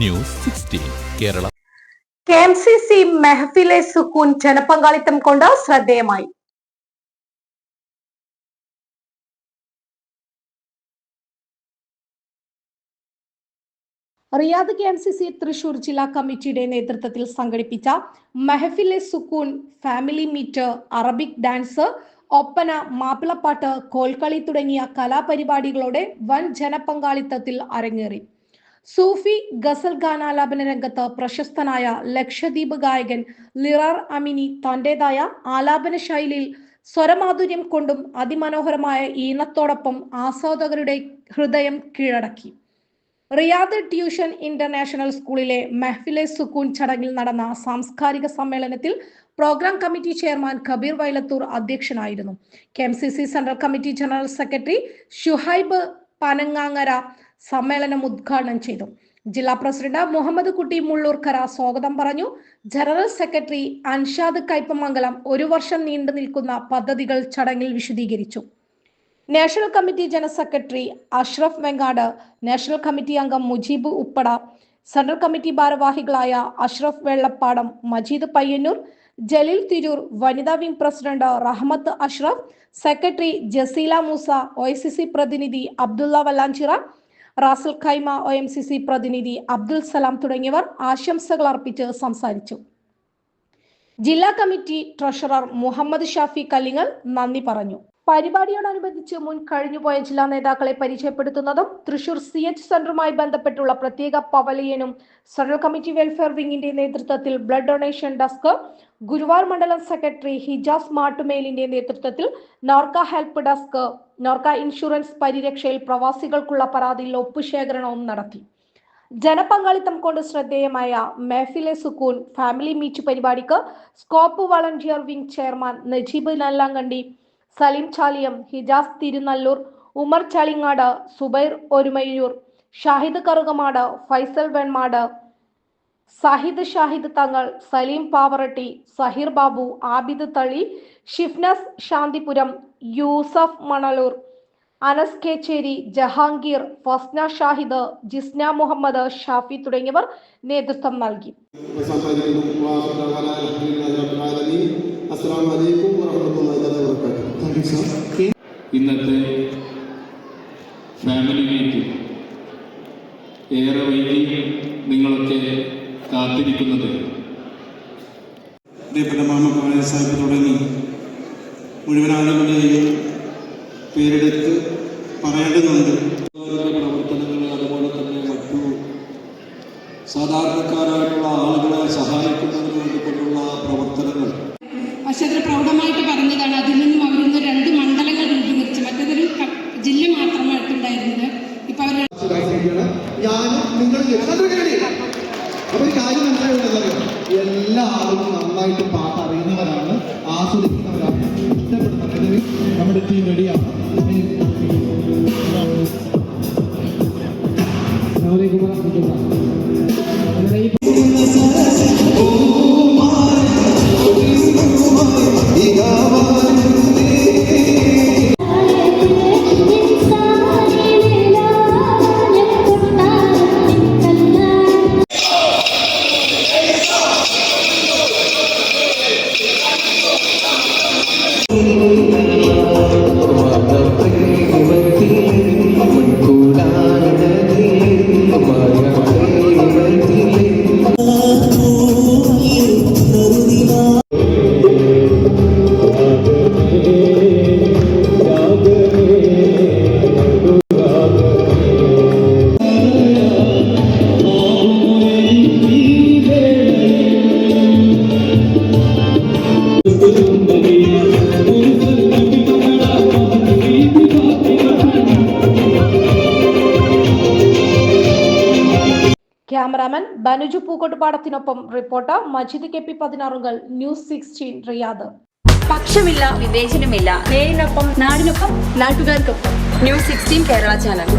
News sixteen Kerala. K M C C Mehfile Sukoon ജനപങ്കാളിത്തം കൊണ്ട് ശ്രദ്ധേയമായി. Riyadh K M C C Thrissur ജില്ലാ കമ്മിറ്റിയുടെ നേതൃത്വത്തിൽ സംഘടിപ്പിച്ച Mehfile Sukoon family meet Arabic dance Oppana Mappilappattu Kolkali തുടങ്ങിയ കലാപരിപാടികളോടെ വൻ ജനപങ്കാളിത്തത്തിൽ അരങ്ങേറി. സൂഫി ഗസൽ ഗാനാലാപന രംഗത്ത് പ്രശസ്തനായ ലക്ഷദ്വീപ് ഗായകൻ ലിറാർ അമിനി തന്റേതായ ആലാപന ശൈലിയിൽ സ്വരമാധുര്യം കൊണ്ടും അതിമനോഹരമായ ഈണത്തോടൊപ്പം ആസ്വാദകരുടെ ഹൃദയം കീഴടക്കി. റിയാദ് ട്യൂഷൻ ഇന്റർനാഷണൽ സ്കൂളിലെ മെഹ്ഫിലെ സുക്കൂൻ ചടങ്ങിൽ നടന്ന സാംസ്കാരിക സമ്മേളനത്തിൽ programme committee chairman Kabeer Vailathur അധ്യക്ഷനായിരുന്നു. K M C C central committee general secretary Shuhaib Panangangara സമ്മേളനം ഉദ്ഘാടനം ചെയ്തു. ജില്ലാ പ്രസിഡന്റ് മുഹമ്മദ് കുട്ടി മുള്ളൂർക്കര സ്വാഗതം പറഞ്ഞു. ജനറൽ സെക്രട്ടറി അൻഷാദ് കൈപ്പമംഗലം ഒരു വർഷം നീണ്ടു നിൽക്കുന്ന പദ്ധതികൾ ചടങ്ങിൽ വിശദീകരിച്ചു. National committee general secretary Ashraf Vengad national committee അംഗം മുജീബ് ഉപ്പട സെൻട്രൽ കമ്മിറ്റി ഭാരവാഹികളായ അഷ്റഫ് വെള്ളപ്പാടം മജീദ് പയ്യന്നൂർ ജലീൽ തിരൂർ വനിതാ wing president Rahmath Ashraf secretary Jaseela Moosa O പ്രതിനിധി Abdulla Vallanchira Ras Al Khaimah O M C C പ്രതിനിധി അബ്ദുൽ സലാം തുടങ്ങിയവർ ആശംസകൾ അർപ്പിച്ച് സംസാരിച്ചു. ജില്ലാ കമ്മിറ്റി ട്രഷറർ മുഹമ്മദ് ഷാഫി കല്ലിങ്ങൽ നന്ദി പറഞ്ഞു. പരിപാടിയോടനുബന്ധിച്ച് മുൻ കഴിഞ്ഞുപോയ ജില്ലാ നേതാക്കളെ പരിചയപ്പെടുത്തുന്നതും തൃശൂർ സി എച്ച് സെന്ററുമായി ബന്ധപ്പെട്ടുള്ള പ്രത്യേക പവലിയനും സെൻട്രൽ കമ്മിറ്റി വെൽഫെയർ വിങ്ങിന്റെ നേതൃത്വത്തിൽ ബ്ലഡ് ഡൊണേഷൻ ഡെസ്ക് ഗുരുവാർ മണ്ഡലം സെക്രട്ടറി ഹിജാസ് മാട്ടുമേലിന്റെ നേതൃത്വത്തിൽ Norka help desk Norka insurance പരിരക്ഷയിൽ പ്രവാസികൾക്കുള്ള പരാതിയിൽ ഒപ്പുശേഖരണവും നടത്തി. ജനപങ്കാളിത്തം കൊണ്ട് ശ്രദ്ധേയമായ മെഹഫിലെ സുക്കൂൻ ഫാമിലി മീറ്റ് പരിപാടിക്ക് scope volunteer wing chairman Najeeb Nallankandi Saleem Chaliyam Hijas Thirunallur Umar Chalingad Zubair Orumayur Shahid Karukamad Faisal Venmad Sahid Shahid Thangal Saleem Pavaratty Sahir Babu Abid തളി ഷിഫ്നസ് ശാന്തിപുരം യൂസഫ് മണലൂർ അനസ് കേച്ചേരി ജഹാംഗീർ ഫസ്ന ഷാഹിദ് ജിസ്ന മുഹമ്മദ് ഷാഫി തുടങ്ങിയവർ നേതൃത്വം നൽകി. ഇന്നത്തെ ഫാമിലി മീറ്റിംഗ് ഏറെ കാത്തിരിക്കുന്നത്. സാഹിബ് തുടങ്ങി. മുഴുവൻ ആളുകളെയും പേരെടുത്ത് പറയേണ്ടതുണ്ട്. പ്രവർത്തനങ്ങൾ അതുപോലെ തന്നെ മറ്റു സാധാരണക്കാരായിട്ടുള്ള ആളുകളെ സഹായിക്കുന്നതിന് വേണ്ടിക്കൊണ്ടുള്ള പ്രവർത്തനങ്ങൾ. പക്ഷെ അത്ര പ്രൗഢമായിട്ട് പറഞ്ഞതാണ്. അതിൽ നിന്നും അവരിന്ന് രണ്ട് മണ്ഡലങ്ങൾ രൂപീകരിച്ചു മറ്റേതൊരു ജില്ല മാത്രമായിട്ടുണ്ടായിരുന്നത്. ഇപ്പൊ അവർ ഞാനും നിങ്ങൾ അപ്പൊ ഒരു കാര്യം മനസ്സിലാവുന്നത് എല്ലാ ആളുകളും നന്നായിട്ട് പാട്ട് അറിയുന്നവരാണ് ആസ്വദിക്കുന്നവരാണ്. ഇഷ്ടപ്പെടുന്നവർ നമ്മുടെ ടീം റെഡിയാണ് ക്യാമറാമാൻ ബനുജു പൂക്കോട്ടുപാടത്തിനൊപ്പം റിപ്പോർട്ടർ മജിദ് കെ പി പതിനാറുകൾ ന്യൂസ് സിക്സ്റ്റീൻ റിയാദ്. പക്ഷമില്ല വിവേചനമില്ല. നേരിനൊപ്പം നാടിനൊപ്പം നാട്ടുകാർക്കൊപ്പം. News sixteen Kerala channel.